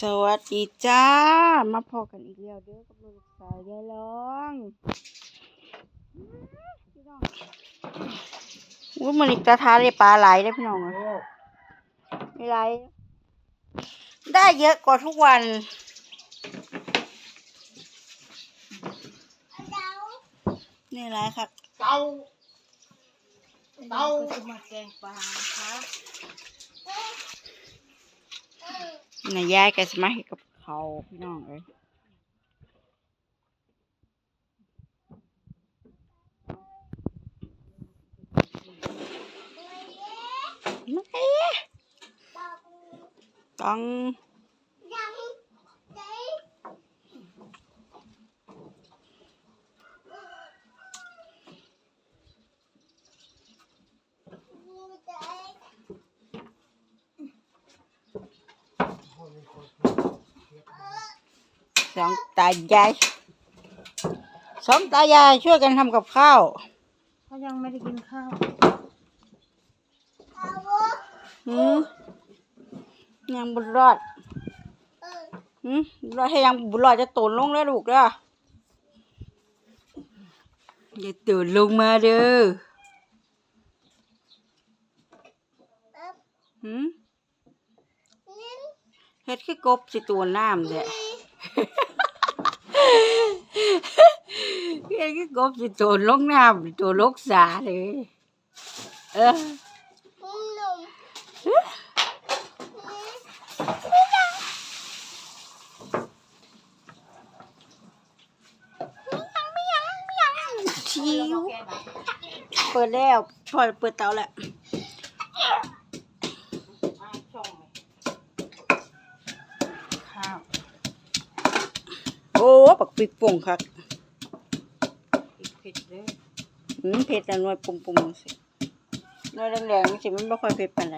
สวัสดีจ้า มาพอกันอีกแล้วเด้อกับลูกสาวยายร้องวุ้มันอีกตาทาเลยปลาไหลได้พี่น้องเอ้ยไม่ไหลได้เยอะกว่าทุกวัน นี่ไรครับเตาเตาจะมาแกงปลานะคะ นายยายก็สมาให้กับเขาวพี่น้องเอ้ยมาเอ๊ะต้อง สองตายายสองตายายช่วยกันทำกับข้าวเขายังไม่ได้กินข้าวหืมยังบุญรอดหืมรอดให้ยังบุญรอดจะตูนลงแล้วลูกเด้ออย่าตูนลงมาเด้อหืมเฮ็ดคือกบสิตัวน้ำเด้ เฮ็ดคือกบสิตัวลงน้ำตัวลกสาเลย เออชิวเปิดแล้วพอเปิดเตาแล้วข้าวโอ้ ปักปิกป่งครับเผ็ดเลยอืมเผ็ดแต่หน่วยปุ่มๆสิหน่วยแรงๆสิมันไม่ค่อยเผ็ดปานใด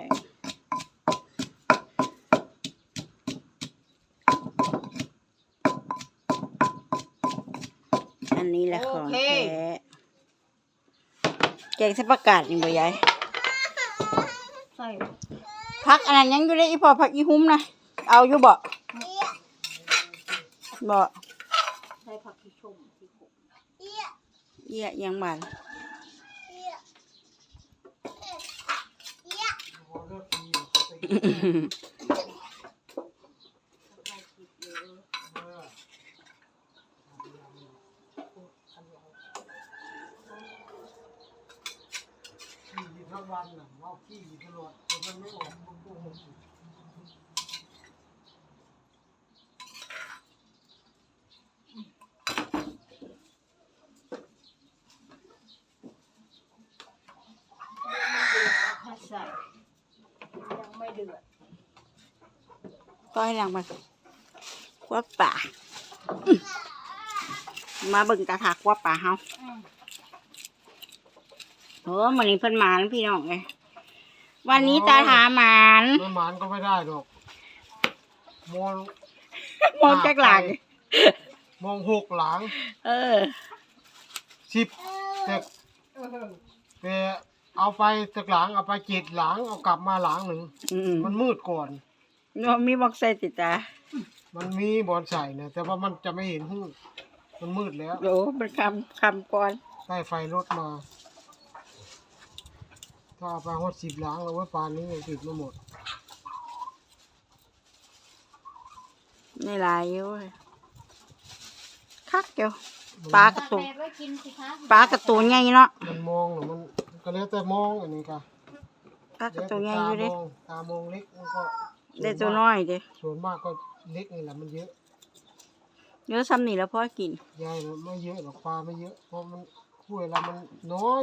อันนี้แหละของแท้แกงใส่ประกาศนี่บ่ยายใส่พักอันนั้นยังอยู่เลยอีพอพักอีหุ้มนะเอาอยู่บ่บ่ ใส่ผักที่ชมที่ขม เอี้ยยังบานขี่ทั้งวันน่ะเมาขี้อยู่ตลอดแต่มันไม่ออกมันโกหกอยู่ ถ้าใส่ยังไม่เดือด ก็ให้ลังมาคว่าป่าอื้อมาเบิ่งตาถักว่าป่าเฮาโอ้มันนี้เพิ่นหมานพี่น้องไงวันนี้ตาถาหมานไม่หมานก็ไม่ได้หรอกมองมองจากหลัง มองหกหลัง เออสิบแต่แต่เอาไปจากหลังเอาไปเจ็ดหลังเอากลับมาหลังหนึ่งอืมมันมืดก่อนน้อง มีบอกใส่ติดตามันมีบอลใส่เนี่ยแต่ว่ามันจะไม่เห็นหูมันมืดแล้วโอ้เป็นคำคำก่อนได้ไฟรถมา ถ้าเอาไปหดสิบหลังแล้วว่าปานนี้ยังติดไม่หมดในลายอยู่เว้ยคักเดียวปลากระตูแม่ไว้กินสิคะปลากระตูใหญ่เนาะมันมองน่ะมันก็แล้วแต่มองอันนี้ค่ะปลากระตูใหญ่อยู่เดิตามองตามองเล็กมันก็ ได้ตัวน้อยเดิส่วนมากก็เล็กนี่แหละมันเยอะเยอะซ้ำนี่แล้วพ่อกินใหญ่ไม่เยอะหรอกปลาไม่เยอะเพราะมันคุยเรามันน้อย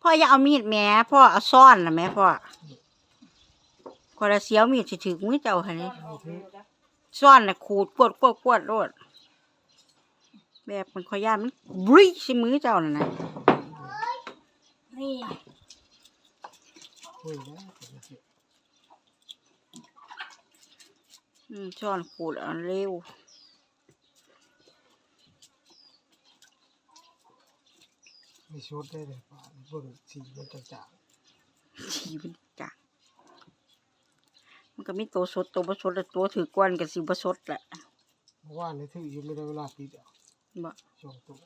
พ่ออย่าเอามีดแหม่พ่อเอาซ่อนนะแหม่พ่อคนละเสียวมีดสิถึงมือเจ้าหันนี่ซ่อนน่ะขูดกวดกวดกวดโลดแบบมันขอย่านมันบริสิมือเจ้าน่ะนะ นี่คุยแล้วอืมซ่อนขูดเอาเร็วไม่ชดได้เลยปลาเบิ่งสีมันจะจางสีมันจางมันก็มีตัวสดตัวบ่สดแล้วตัวถือกวนก็สิบ่สดแหละเพราะว่าในที่อยู่ไม่ได้เวลาปิดอะบ่ช่วงตัว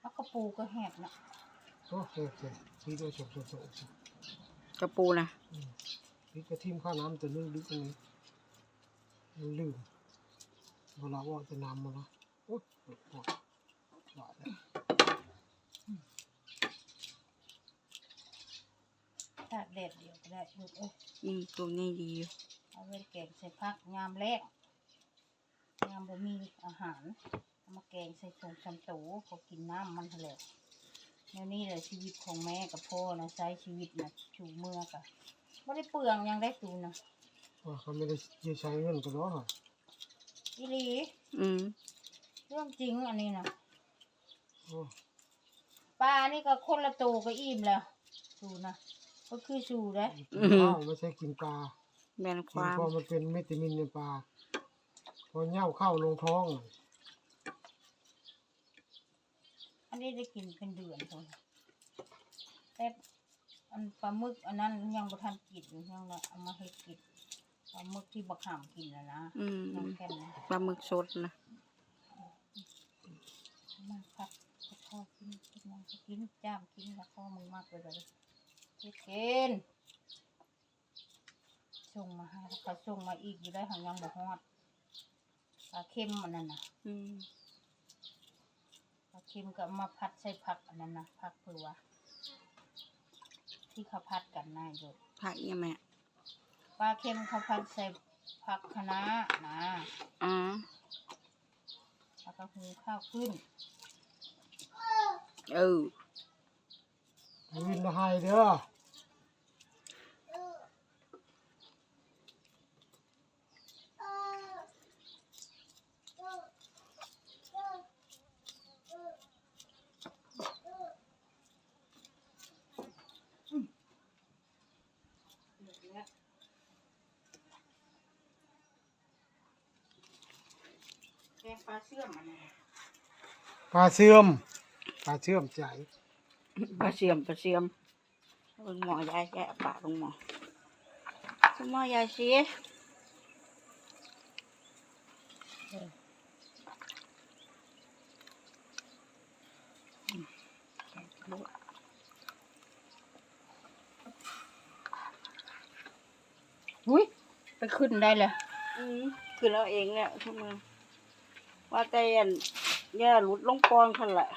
แล้วก็ปูก็แหกนะ โอ้เฮ้ยเฮ้ยปิดด้วยช่วงตัวตัวกระปูนะปิดกระทิมข้าวน้ำตัวนึงดึกตรงนี้มันลืมเวลาว่าจะน้ำมาละโอ้ยปวดปวดหลายแล้วตากแดดเดียวก็ได้ลูกเอ้ยอืมตัวนี้ดีอยู่เอาไว้แกงใส่ผักยามแรกยามบ่มีอาหารเอามาแกงใส่ถุงชำตูพอกินน้ำมันทะเลเดี๋ยวนี้เลยชีวิตของแม่กับพ่อนะใช้ชีวิตนะชูเมื่อกะไม่ได้เปลืองหยังได้ตูนะว่าเขาไม่ได้ยืใช้เงินกันเนาะอีหลีอืมเรื่องจริงอันนี้นะโอ้ปลานี่ก็คนละตูก็อิ่มแล้วสูนะก็คือสูได้กินข้าวไม่ใช่กินปลาแม่นคกินวามเพราะมันเป็นวิตามินในปลาพอเน่าเข้าลงท้อง อันนี้ได้กินเป็นเดือนคนแต่อันปลาหมึกอันนั้นยังบ่ทันกินยังละเอามาให้กินปลาหมึกที่บักหามกินแล้วนะอืมยังแค่นะปลาหมึกสดนะมาพักก็พอกินกินน้ำก็กินจ้ามกินแล้วพ่อมึงมากเลยเลยเฮ็ดกินส่งมาให้เขาส่งมาอีกอยู่ได้หางยังบ่ฮอดปลาเค็มอันนั้นน่ะ อืมปลาเค็มก็เอามาพัดใส่ผักอันนั้นนะผักเผือที่เขาพัดกันน่าอยู่ผักเนี่ยแม่ปลาเค็มเขาพัดใส่ผักคะน้านะอ๋อแล้วก็หุงข้าวขึ้นเออวินไฮเด้อ แกงปลาเชื่อมอันนั้นปลาเชื่อมปลาเชื่อมใจปลาเสียมปลาเสียมลงหมอยายแกะปากลงหมอสมอยายสิอืมอุ้ยไปขึ้นได้เลยอืมคือเราเองเนี่ยทุกมือ ว่าแต่ยันย่าหลุดลงปอนคันแหละ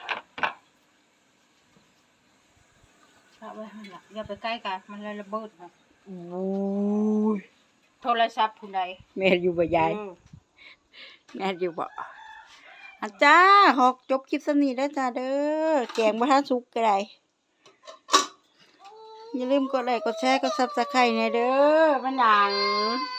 เอาไว้ข้างหลังอย่าไปใกล้กันมันเลยระเบิดนะโอ้ยโทรศัพท์ผู้ใดแม่อยู่บ่ยายเออแม่อยู่บ่อาจ้าร์ขอจบคลิปสนี้แล้วจ้าเด้อแกงบ่ทันสุกก็ได้อย่าลืมกดไลค์กดแชร์กด Subscribe ให้เด้อมันหยังครับ